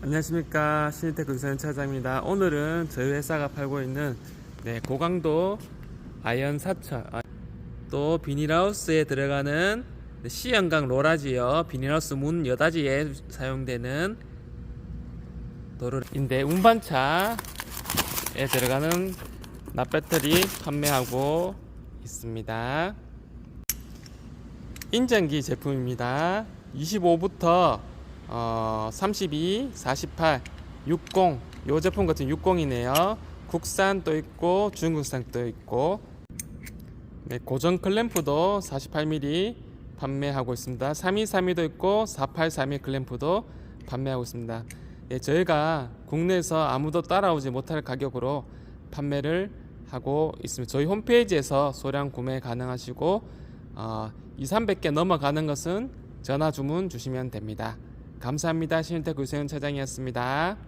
안녕하십니까 신일테크 유선 차장입니다. 오늘은 저희 회사가 팔고 있는 네, 고강도 아연 사철 아, 또 비닐하우스에 들어가는 네, C형강 로라지요 비닐하우스 문 여닫이에 사용되는 도로인데 운반차에 들어가는 납배터리 판매하고 있습니다. 인전기 제품입니다. 25부터 어, 32, 48, 60, 요 제품 같은 60이네요. 국산도 있고 중국산도 있고 네, 고정 클램프도 48mm 판매하고 있습니다. 3232도 있고 4832 클램프도 판매하고 있습니다. 예, 저희가 국내에서 아무도 따라오지 못할 가격으로 판매를 하고 있습니다. 저희 홈페이지에서 소량 구매 가능하시고 어, 2, 300개 넘어가는 것은 전화 주문 주시면 됩니다. 감사합니다. 신일택 구세훈 차장이었습니다.